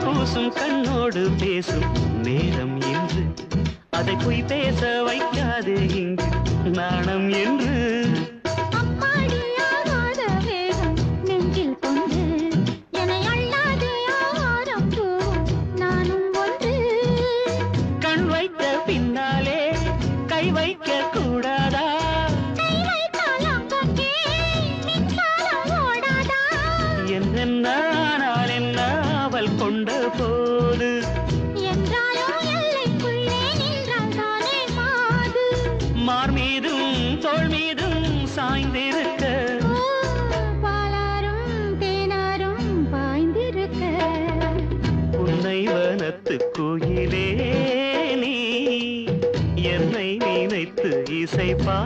கூசும் கண்ணோடு பேசும் நேரம் என்று அதை பொய் பேச வைக்காது இங்கு நாணம் என்று. பின்னாலே கை வைக்க கூடாதா காவல் கொண்ட போது மார் மீதும் தோல் மீதும் சாய்ந்திருக்க. பாலாரும் தேனாரும் பாய்ந்திருக்க. உன்னை வனத்து கோயிலே நீ என்னை நினைத்து இசைப்பா.